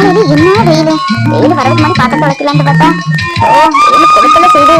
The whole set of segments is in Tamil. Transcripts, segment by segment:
காலையில என்ன வெயில் வெயில் வரதுக்கு மாதிரி பாத்திரம் வைக்கலான்னு பார்த்தா ஓ வெயில் கொடுக்கல செய்து.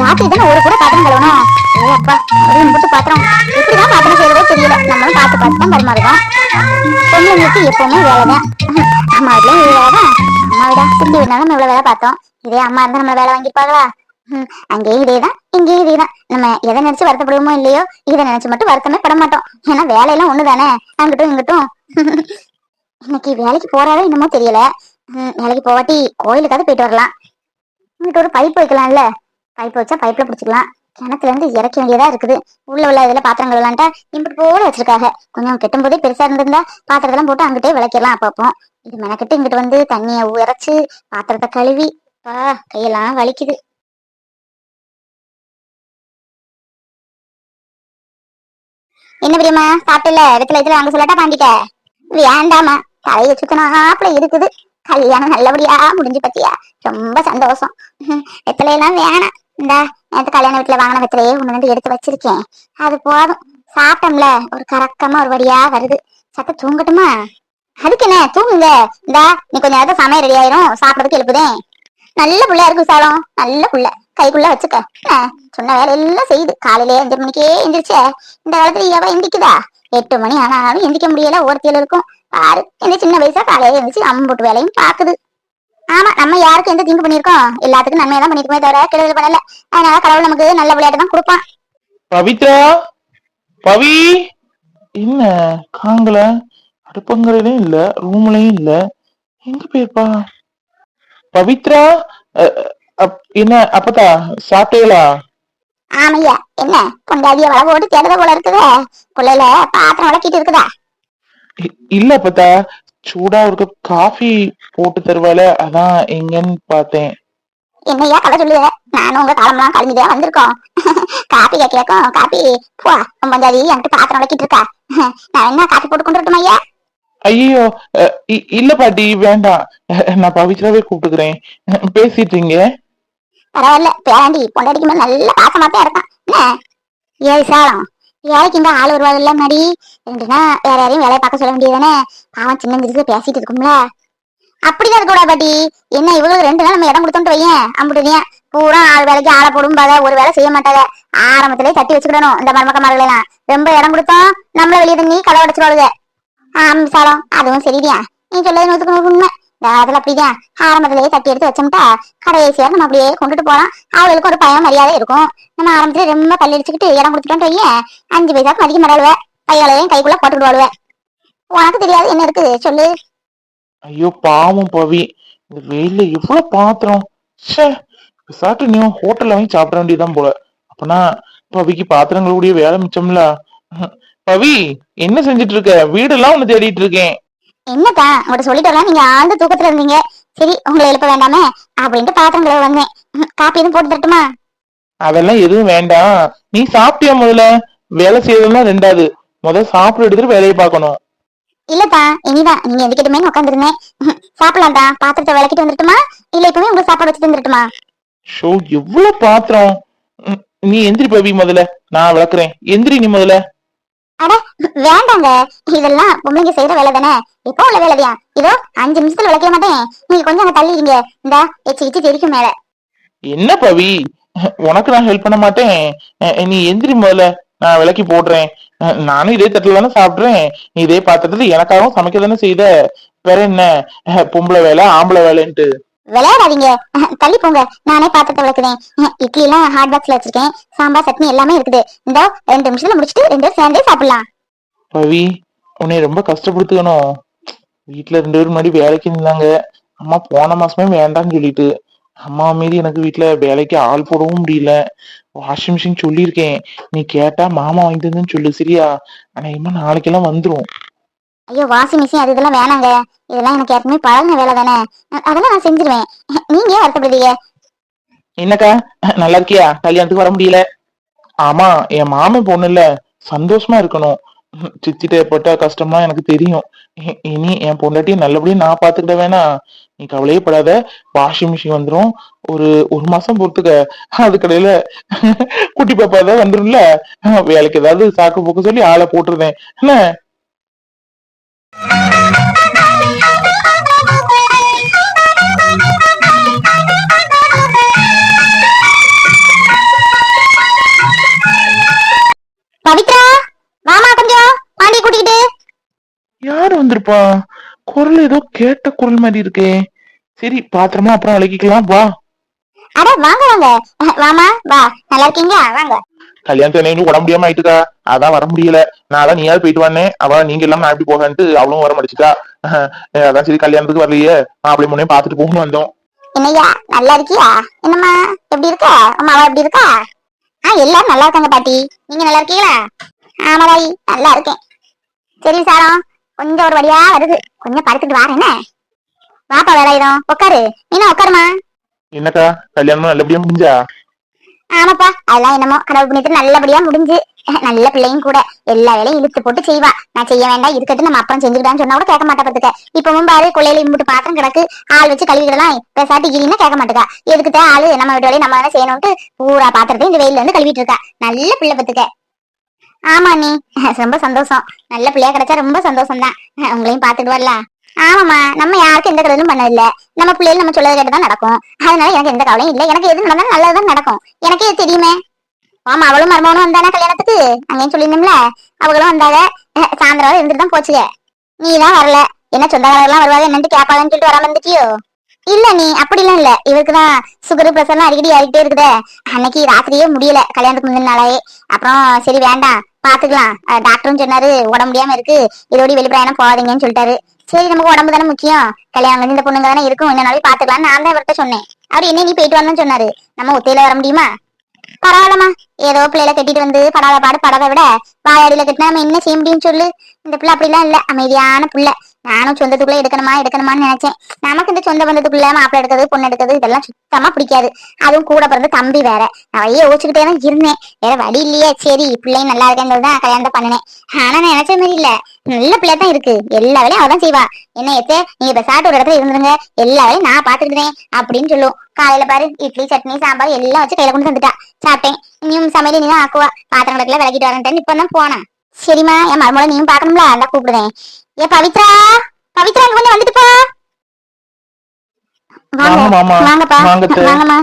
ராத்திரி தானே ஒரு கூட பாத்திரம் கழுவணும்? ஓ அப்பா ஒரு மட்டும் பாத்திரம் எப்படிதான் பாத்திரம் செய்யறதோ தெரியல. நம்மளும் பார்த்து பார்த்து தான் பரிமாறுறோம் பொண்ணுங்களுக்கு எப்பவுமே வேலைதான். அம்மா வீட்லயும் இது வேலைதான். அம்மா வீடா? சித்தி வீடுனாலும் நம்ம இவ்வளவு வேலை பார்த்தோம். இதே அம்மா இருந்தா நம்ம வேலை வாங்கிப்பாங்களா? அங்கேயும் இதேதான் இங்கேயும் இதேதான். நம்ம எதை நினைச்சு வருத்தப்படுவோமோ இல்லையோ இதை நினைச்சு மட்டும் வருத்தமே பட மாட்டோம். ஏன்னா வேலையெல்லாம் ஒண்ணுதானே? அங்கிட்டும் இங்கிட்டும். இன்னைக்கு வேலைக்கு போறாரோ என்னமோ தெரியல. வேலைக்கு போவாட்டி கோயிலுக்காவது போயிட்டு வரலாம். இங்கிட்ட ஒரு பைப் வைக்கலாம்ல. பைப் வச்சா பைப்ல பிடிச்சிக்கலாம். கிணத்துல இருந்து இறக்க வேண்டியதா இருக்குது. உள்ள உள்ள இதுல பாத்திரம் கழுவலான்ட்டா இம்பிட்டு போல வச்சிருக்காங்க. கொஞ்சம் கெட்டும் போதே பெருசா இருந்திருந்தா பாத்திரத்தெல்லாம் போட்டு அங்கிட்டே விளக்கிடலாம் அப்பப்போ. இது மெனக்கிட்டு இங்கிட்டு வந்து தண்ணிய உரைச்சு பாத்திரத்தை கழுவி பா கையெல்லாம் வலிக்குது. என்ன பிரியமா சாப்பிட்டல? இடத்துல இதுல அங்க சொல்லட்டா பாண்டிட்ட? வேண்டாமா தலைய சுத்தனாப்புல இருக்குது. கல்யாணம் நல்லபடியா முடிஞ்சு பத்தியா? ரொம்ப சந்தோஷம். வெத்தில எல்லாம் வேணாம். இந்த நேற்று கல்யாண வீட்டுல வாங்கின வெத்தலையே ஒண்ணு ரெண்டு எடுத்து வச்சிருக்கேன். அது போதும். சாப்பிட்டோம்ல. ஒரு கறக்கமா ஒரு வழியா வருது. சத்த தூங்கட்டுமா? அதுக்கு என்ன? தூங்குங்க. இந்தா நீ கொஞ்ச நேரத்தை சமையல் ரெடி ஆயிரும். சாப்பிடறதுக்கு எழுப்புதேன் நல்ல புள்ளையா இருக்கு விசாலம் நல்ல புள்ள. கைக்குள்ள வச்சுக்க. சொன்ன வேலை எல்லாம் செய்யுது காலையில அஞ்சு மணிக்கே எந்திரிச்சே. இந்த காலத்துல எவ எந்திக்குதா? எட்டு மணி ஆனாலும் எந்திக்க முடியல. ஓரத்தியில இருக்கும். பாரு இந்த சின்ன வயசா காலையில எந்திரிச்சு அம்புட்டு வேலையும் பாக்குது. ஆமா நம்ம யாருக்கும் எந்த தீங்கு பண்ணிருக்கோம் எல்லாத்துக்கும் நன்மையா தான் பண்ணிருக்கோமே தவிர கெடுதல் பண்ணல. அதனால கடவுள் நமக்கு நல்ல விளையாட்டு தான் கொடுப்பான். பவித்ரா பவி! என்ன? காங்கல அடுப்பங்கரையிலயும் இல்ல ரூம்லயும் இல்ல. எங்க போயிருப்பா? பவித்ரா என்ன அப்பதா சாப்பிட்டீங்களா? ஆமையா என்ன பொண்டாதிய வள போட்டு தேடுத போல இருக்குதே. பிள்ளைல பாத்திரம் வளக்கிட்டு இருக்குதா? இல்ல அப்பதா சூடா ஒரு கப் காஃபி போட்டு தருவால அதான் எங்கன்னு பார்த்தேன். என்னையா கதை சொல்லுத நானும் உங்க காலம்லாம் கழிஞ்சுதான் வந்திருக்கோம். காப்பி கேட்கும் காப்பி போ உன் பஞ்சாதி என்கிட்ட பாத்திரம் வளக்கிட்டு இருக்கா. நான் என்ன காப்பி போட்டு கொண்டு வரட்டுமா ஐயா? ஐயோ இல்ல பாட்டி வேண்டாம். நான் பவித்ராவே கூப்பிட்டுக்கிறேன். பேசிட்டீங்க பரவாயில்ல பேராண்டி பொண்டாடிக்கு மேல நல்ல பாசமா தான் இருக்கான். என்ன? ஏழு சாலம். வேலைக்கு இந்த ஆள் வருவாங்க இல்ல முன்னாடி ரெண்டுனா வேற யாரையும் வேலையை பார்க்க சொல்ல வேண்டியதானே பாவம் சின்ன பேசிட்டு இருக்கும்ல. அப்படிதான் இருக்க கூடாது பாட்டி. என்ன இவங்களுக்கு ரெண்டு நாள் நம்ம இடம் கொடுத்தோம்ட்டு வையேன். அம்புட்டுனியா. பூரா ஆள் வேலைக்கு ஆளை போடும்பாத ஒரு வேலை செய்ய மாட்டாங்க ஆரம்பத்திலே தட்டி வச்சுக்கிடணும் இந்த மருமக்க எல்லாம் ரொம்ப இடம் கொடுத்தோம். நம்மள வெளியே நீ களை உடச்சிருவாளுங்க ஆம் சாரம் அதுவும் சரிடியா. நீ சொல்லது நூத்துக்கு நூறு உண்மை. இந்த அப்படிதான் ஆரம்பத்திலேயே தட்டி எடுத்து வச்சோம்ட்டா கடைசியா நம்ம அப்படியே கொண்டுட்டு போலாம். அவளுக்கு ஒரு பயம் மரியாதை இருக்கும். நம்ம ஆரம்பத்துல ரொம்ப தள்ளி அடிச்சுக்கிட்டு இடம் கொடுத்துட்டோம் வையேன் அஞ்சு பைசாக்கு மதிக்க மாட்டாளுவ. பையாளையும் கைக்குள்ள போட்டுக்கிடுவாளுவ. உனக்கு தெரியாது என்ன இருக்குது? சொல்லு. ஐயோ பாவம் பவி. இந்த வெயில எவ்வளவு பாத்திரம்? ச்சே. சாப்பிட்டு நீ ஹோட்டல்ல வாங்கி சாப்பிட வேண்டியதுதான் போல. அப்பனா பவிக்கு பாத்திரங்கள் கூடிய வேலை மிச்சம்ல. பவி என்ன செஞ்சுட்டு இருக்க? வீடெல்லாம் ஒண்ணு தேடிட்டு இருக்கேன். என்னக்கா உங்கள்ட்ட சொல்லிட்டு வரலாம் நீங்க ஆழ்ந்த தூக்கத்துல இருந்தீங்க. சரி உங்களை எழுப்ப வேண்டாமே அப்படின்ட்டு பாத்திரம் கழுவ வந்தேன் காப்பி எதுவும் போட்டு தரட்டுமா? அதெல்லாம் எதுவும் வேண்டாம். நீ சாப்பிட்டியா முதல்ல? வேலை செய்யறதுலாம் ரெண்டாவது. முதல்ல சாப்பிட எடுத்துட்டு வேலையை பார்க்கணும். இல்லப்பா இனிதான் நீங்க எதுக்கிட்டுமே உட்காந்துருந்தேன் சாப்பிடலாம்டா. பாத்திரத்தை விளக்கிட்டு வந்துட்டுமா இல்ல இப்பவே உங்களுக்கு சாப்பாடு வச்சுட்டு வந்துட்டுமா ஷோ எவ்வளவு பாத்திரம்? நீ எந்திரி பவி முதல்ல. நான் விளக்குறேன். எந்திரி நீ முதல்ல. அட வேண்டாங்க. இதெல்லாம் பொம்பளைங்க செய்யற வேலை தானே. இப்போ உள்ள வேலையா இதோ அஞ்சு நிமிஷத்துல விளக்க மாட்டேன். நீங்க கொஞ்சம் அங்க தள்ளிடுங்க. இந்த எச்சு கிச்சு தெரிக்கும் மேல. என்ன பவி? உனக்கு நான் ஹெல்ப் பண்ண மாட்டேன். நீ எந்திரி முதல்ல. நான் விளக்கி போடுறேன். நானும் இதே தட்டில் தானே சாப்பிடுறேன். நீ இதே பாத்திரத்துல எனக்காகவும் சமைக்க தானே செய்த. வேற என்ன? பொம்பளை வேலை ஆம்பளை வேலைன்ட்டு. விளையாடாதீங்க. தள்ளி போங்க. நானே பாத்திரத்தை விளக்குவேன் இட்லி எல்லாம் ஹாட் பாக்ஸ்ல வச்சிருக்கேன். சாம்பார் சட்னி எல்லாமே இருக்குது. இந்த ரெண்டு நிமிஷத்துல முடிச்சிட்டு ரெண்டு சேர்ந்தே சாப்பிடலாம். பவி உன்னை ரொம்ப கஷ்டப்படுத்துக்கணும். வீட்டுல ரெண்டு பேரும் முன்னாடி வேலைக்கு இருந்தாங்க அம்மா போன மாசமே வேண்டாம்னு சொல்லிட்டு. அம்மா மீறி எனக்கு வீட்டுல வேலைக்கு ஆள் போடவும் முடியல. வாஷிங் மிஷின் சொல்லியிருக்கேன். நீ கேட்டா மாமா வாங்கிட்டு சொல்லு சரியா? ஆனா இம்மா நாளைக்கெல்லாம் வந்துரும். ஐயோ வாஷிங் மிஷின் அது இதெல்லாம் வேணாங்க. இதெல்லாம் எனக்கு ஏற்கனவே பழகின வேலை தானே. அதெல்லாம் நான் செஞ்சிருவேன். நீங்க ஏன் வருத்தப்படுறீங்க? என்னக்கா? நல்லா இருக்கியா? கல்யாணத்துக்கு வர முடியல. ஆமா என் மாமன் பொண்ணுல சந்தோஷமா இருக்கணும். சித்திட்ட ஏற்பட்ட கஷ்டம்லாம் எனக்கு தெரியும். இனி என் பொண்டாட்டியும் நல்லபடியும் நான் பாத்துக்கிட வேணா. நீ கவலையே படாத. வாஷிங் மிஷின் வந்துரும். ஒரு ஒரு மாசம் பொறுத்துக்க. அதுக்கடையில குட்டி பாப்பா தான் வந்துரும்ல. வேலைக்கு ஏதாவது சாக்கு போக்கு சொல்லி ஆளை போட்டுருந்தேன் என்ன? பவித்ரா மாமா கொஞ்சம் பாண்டிய கூட்டிக்கிட்டு. யார் வந்திருப்பா? குரல் ஏதோ கேட்ட குரல் மாதிரி இருக்கே. சரி பாத்திரமா அப்புறம் விளக்கிக்கலாம். வா. அட வாங்க வாங்க. வாமா வா. நல்லா இருக்கீங்களா? வாங்க. கல்யாணத்தை இன்னும் உடம்பு முடியாம ஆயிட்டுக்கா. அதான் வர முடியல. நான் அதான் நீயாவது போயிட்டு வந்தேன் அவ நீங்க எல்லாம் நான் எப்படி போகன்ட்டு அவளும் வர முடிச்சுட்டா. அதான் சரி கல்யாணத்துக்கு வரலையே. மாப்பிள்ளை முன்னே பாத்துட்டு போகணும்னு வந்தோம். என்னய்யா நல்லா இருக்கியா? என்னம்மா எப்படி இருக்க? அம்மாவா எப்படி இருக்கா? ஆ எல்லாரும் நல்லா இருக்காங்க பாட்டி. நீங்க நல்லா இருக்கீங்களா? ஆமா தாயி நல்லா இருக்கேன். சரி சாரம் கொஞ்சம் ஒரு வழியா வருது. கொஞ்சம் படுத்துட்டு வாரேன் என்ன? வாப்பா வேலாயுதம் உட்காரு. நீனா உட்காருமா என்னக்கா கல்யாணம் நல்லபடியா முடிஞ்சா? ஆமாப்பா அதெல்லாம் என்னமோ கடவுள் புண்ணியத்துல நல்லபடியா முடிஞ்சு. நல்ல பிள்ளையும் கூட எல்லா வேலையும் இழுத்து போட்டு செய்வா. நான் செய்ய வேண்டாம் இருக்கட்டும் நம்ம அப்புறம் செஞ்சுக்கிட்டான்னு சொன்னா கூட கேட்க மாட்டா பாத்துக்க. இப்பவும் பாரு கொள்ளையில இம்புட்டு பாத்திரம் கிடக்கு. ஆள் வச்சு கழுவிடலாம் பேசாட்டி கிரின்னா கேட்க மாட்டேக்கா. எதுக்கு ஆளு நம்ம வீட்டு வேலையை நம்ம வேலை செய்யணும்ட்டு பூரா பாத்திரத்தையும் இந்த வெயில வந்து கழுவிட்டு இருக்கா. நல்ல பிள்ளை பத்துக்க. ஆமா நீ ரொம்ப சந்தோஷம். நல்ல பிள்ளையா கிடைச்சா ரொம்ப சந்தோஷம் தான் உங்களையும் பாத்துட்டு வரலாம் ஆமாமா நம்ம யாருக்கும் எந்த கவலையும் பண்ணதில்ல. நம்ம பிள்ளைகள் நம்ம சொல்லதை கேட்டு தான் நடக்கும். அதனால எனக்கு எந்த கவலையும் இல்லை. எனக்கு எது நடந்தாலும் நல்லதுதான் நடக்கும். எனக்கே தெரியுமே? ஆமா அவளும் மருமகனும் வந்தானே கல்யாணத்துக்கு? அங்கேயும் சொல்லியிருந்தோம்ல? அவளும் வந்தாங்க. சாயந்தரம் இருந்துட்டு தான் போச்சுங்க நீ தான் வரல. என்ன சொந்தக்காரர்கள்லாம் வருவாங்க என்னன்ட்டு கேட்பாங்கன்னு சொல்லிட்டு வராம இருந்துட்டியோ? இல்ல நீ அப்படிலாம் இல்ல. இவருக்கு தான் சுகர் பிரசர்லாம் அடிக்கடி ஆகிட்டே இருக்குதே. அன்னைக்கு ராத்திரியே முடியல. கல்யாணத்துக்கு முந்தின நாளே அப்புறம் சரி வேண்டாம். பாத்துக்கலாம். டாக்டரும் சொன்னாரு உடம்பு முடியாம இருக்கு. இதோட வெளிப்பிரயாணம் போகாதீங்கன்னு சொல்லிட்டாரு. சரி நமக்கு உடம்பு தானே முக்கியம். கல்யாணம் வந்து இந்த பொண்ணுங்க தானே இருக்கும். இன்னும் நாளைக்கு பாத்துக்கலாம். நான் தான் இவர்கிட்ட சொன்னேன். அவர் என்ன நீ போயிட்டு வரணும்னு சொன்னாரு. நம்ம ஒத்தையில வர முடியுமா? பரவாயில்லம்மா. ஏதோ பிள்ளைல கட்டிட்டு வந்து படாத பாடு படாத விட வாயடியில கட்டினா நம்ம என்ன செய்ய முடியும்னு சொல்லு. இந்த பிள்ளை அப்படிலாம் இல்ல. அமைதியான புள்ள. நானும் சொந்தத்துக்குள்ள எடுக்கணுமா எடுக்கணுமான்னு நினைச்சேன். நமக்கு இந்த சொந்த பந்தத்துக்குள்ள மாப்பிள்ள எடுக்கிறது பொண்ணு எடுக்கிறது இதெல்லாம் சுத்தமா பிடிக்காது. அதுவும் கூட பிறந்த தம்பி வேற. நிறைய யோசிச்சுக்கிட்டே தான் இருந்தேன். வேற வழி இல்லையே. சரி பிள்ளையும் நல்லா இருக்கேங்கிறது தான் கல்யாணத்தை பண்ணினேன். ஆனா நான் நினைச்ச மாதிரி இல்ல. நல்ல பிள்ளை தான் இருக்கு. எல்லா வேலையும் அவதான் செய்வா. என்ன எத்தே நீங்க பெசாட்டு ஒரு இடத்துல இருந்துருங்க. எல்லா வேலையும் நான் பாத்துக்கிட்டேன் அப்படின்னு சொல்லும். காலையில பாரு இட்லி சட்னி சாம்பார் எல்லாம் வச்சு கையில கொண்டு வந்துட்டா சாப்பிட்டேன். இனியும் சமையல் நீ தான் ஆக்குவா. பாத்திரம் கிடக்கல விளக்கிட்டு வரேன்ட்டு இப்ப தான் போனேன். சரிம்மா என் மருமகளை நீயும் பாக்கணும்ல அதான் கூப்பிடுறேன். ஏ பவித்ரா? பவித்ரா இங்க கொஞ்சம் வந்துட்டு போ. வாங்க. வாங்கப்பா. வாங்கம்மா.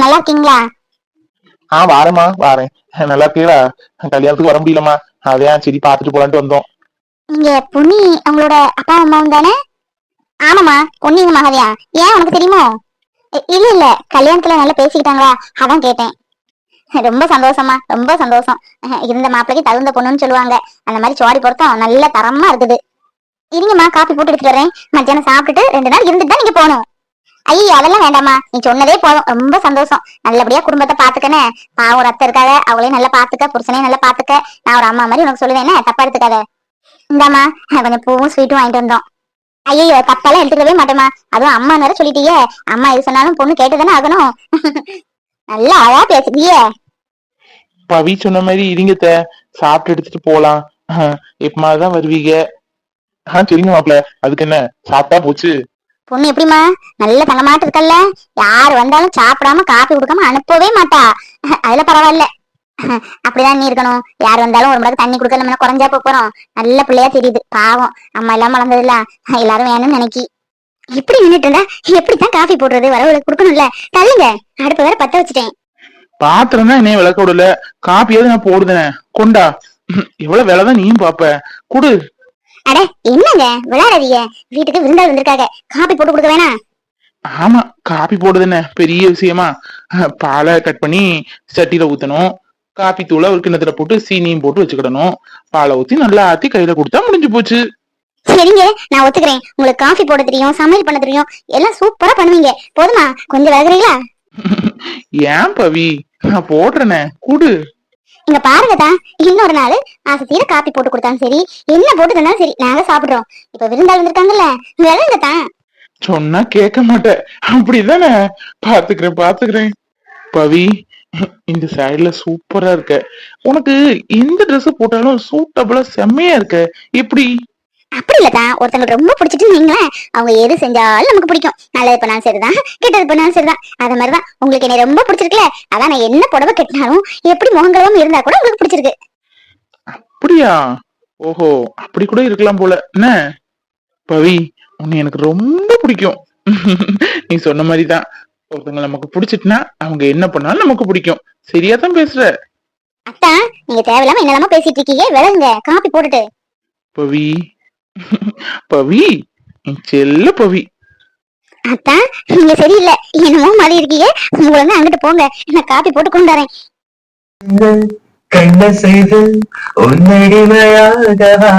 நல்லா இருக்கீங்களா? ஆ வாரேம்மா வாரேன். நல்லா இருக்கீங்களா? கல்யாணத்துக்கு வர முடியலம்மா. அதான் சரி பாத்துட்டு போலான்ட்டு வந்தோம். நீங்க பொன்னி அவங்களோட அப்பா அம்மாவும் தானே ஆமாமா பொன்னி உங்க மகதியா ஏன் உனக்கு தெரியுமோ? இல்ல இல்ல. கல்யாணத்துல நல்லா பேசிக்கிட்டாங்களா? அதான் கேட்டேன். ரொம்ப சந்தோஷமா ரொம்ப சந்தோஷம். இருந்த மாப்பிளைக்கு தகுந்த பொண்ணுன்னு சொல்லுவாங்க. அந்த மாதிரி சோடி பொருத்தம் நல்ல தரமா இருக்குது. இருங்கம்மா காப்பி போட்டு எடுத்துட்டு வரேன். மத்தியானம் சாப்பிட்டுட்டு ரெண்டு நாள் இருந்துட்டு தான் நீங்க போகணும். ஐயோ அதெல்லாம் வேண்டாம்மா. நீ சொன்னதே போதும். ரொம்ப சந்தோஷம். நல்லபடியா குடும்பத்தை பாத்துக்கனே. பாவம் ஒரு அத்தை இருக்காத அவளையும் நல்லா பாத்துக்க. புருஷனையும் நல்லா பாத்துக்க. நான் ஒரு அம்மா மாதிரி உனக்கு சொல்லுவேன். என்ன? தப்பா எடுத்துக்காத. இந்தாம்மா கொஞ்சம் பூவும் ஸ்வீட்டும் வாங்கிட்டு வந்தோம். ஐயோ தப்பெல்லாம் எடுத்துக்கவே மாட்டேமா அதுவும் அம்மா நேரம் சொல்லிட்டியே. அம்மா எது சொன்னாலும் பொண்ணு கேட்டுதானே ஆகணும். நல்லா அழகா பேசுறியே. பவி சொன்ன மாதிரி இருங்கத்த சாப்பிட்டு எடுத்துட்டு போலாம். எப்பமா தான் வருவீங்க? ஆ சரிங்க மாப்பிள்ள அதுக்கு என்ன சாப்பிட்டா போச்சு? பொண்ணு எப்படிம்மா? நல்ல தங்கமாட்டு இருக்கல்ல? யார் வந்தாலும் சாப்பிடாம காப்பி கொடுக்காம அனுப்பவே மாட்டா. அதுல பரவாயில்ல. அப்படிதான் நீ இருக்கணும். யார் வந்தாலும் ஒரு மடக்கு தண்ணி கொடுக்க நம்ம குறைஞ்சா போறோம். நல்ல பிள்ளையா தெரியுது பாவம். அம்மா எல்லாம் வளர்ந்ததுல எல்லாரும் வேணும்னு நினைக்கி. இப்படி நின்றுட்டு இருந்தா எப்படித்தான் காஃபி போடுறது வரவங்களுக்கு கொடுக்கணும்ல? தள்ளுங்க. அடுப்பு வேற பத்த வச்சுட்டேன். பாத்திரம் தான் என்னைய விளக்க விடல. காப்பியாவது நான் போடுதேனே? கொண்டா. இவ்வளவு வேலை தான் நீயும் பாப்ப. குடு. அட என்னங்க? விளையாடாதீங்க. வீட்டுக்கு விருந்தாள் வந்திருக்காங்க. காபி போட்டு கொடுக்க வேணாம். ஆமா காப்பி போடுதுன்னு பெரிய விஷயமா. பாலை கட் பண்ணி சட்டியில ஊத்தணும். காப்பி தூளை ஒரு கிண்ணத்துல போட்டு சீனியும் போட்டு வச்சுக்கிடணும். பாலை ஊத்தி நல்லா ஆத்தி கையில கொடுத்தா முடிஞ்சு போச்சு. சரிங்க நான் ஒத்துக்கிறேன். உங்களுக்கு காஃபி போட தெரியும் சமையல் பண்ண தெரியும். எல்லாம் சூப்பரா பண்ணுவீங்க. போதுமா? கொஞ்சம் விலகுறீங்களா? ஏன் பவி? நான் போடுறேனே. குடு. இங்க பாருங்க தான் இன்னொரு நாள் ஆசை தீர காப்பி போட்டு கொடுத்தாலும் சரி என்ன போட்டு தந்தாலும் சரி நாங்க சாப்பிடுறோம். இப்ப விருந்தாள் வந்திருக்காங்கல்ல விலகுங்க தான் சொன்னா கேட்க மாட்டேன். அப்படிதானே? பாத்துக்கிறேன் பாத்துக்கிறேன். பவி இந்த சைடுல சூப்பரா இருக்க. உனக்கு எந்த Dress போட்டாலும் சூட்டபிளா செம்மையா இருக்க. எப்படி? அப்படி இல்ல தான் ஒருத்தங்களுக்கு ரொம்ப பிடிச்சிட்டு நீங்களேன் அவங்க எது செஞ்சாலும் நமக்கு பிடிக்கும். நல்லது பண்ணாலும் சரிதான் கெட்டது பண்ணாலும் சரிதான். அது மாதிரிதான் உங்களுக்கு என்னை ரொம்ப பிடிச்சிருக்குல்ல? அதான் நான் என்ன புடவை கட்டினாலும் எப்படி முகங்களும் இருந்தா கூட உங்களுக்கு பிடிச்சிருக்கு. அப்படியா? ஓஹோ அப்படி கூட இருக்கலாம் போல. என்ன? பவி உன்னை எனக்கு ரொம்ப பிடிக்கும். நீ சொன்ன மாதிரிதான். ஒருத்தங்க நமக்கு பிடிச்சிட்டுனா அவங்க என்ன பண்ணாலும் நமக்கு பிடிக்கும். சரியா தான் பேசுற. அத்தா நீங்க தேவையில்லாம என்னெல்லாம பேசிட்டு இருக்கீங்க. விலகுங்க. காப்பி போட்டுட்டு. பவி பவி என் செல்ல பவி. அத்தான் நீங்க சரியில்லை. என்னமோ மாதிரி இருக்கீங்க. உங்களை வந்து அங்கிட்டு போங்க. நான் காப்பி போட்டு கொண்டு வரேன் கண்ண செய்து உன்னடிமையாகவா?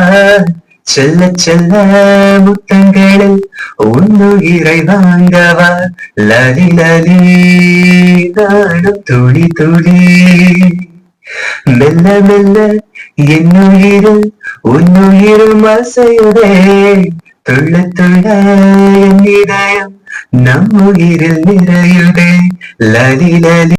செல்ல செல்ல முத்தங்களில் உன்னுயிரை வாங்கவா? லலி லலி நாடும் துளி துளி மெல்ல மெல்ல என்னுயிரில் உன்னுயிரும் அசையுதே துள்ள துள்ள என் இதயம் நம் உயிரில் நிறையுதே லலி லலி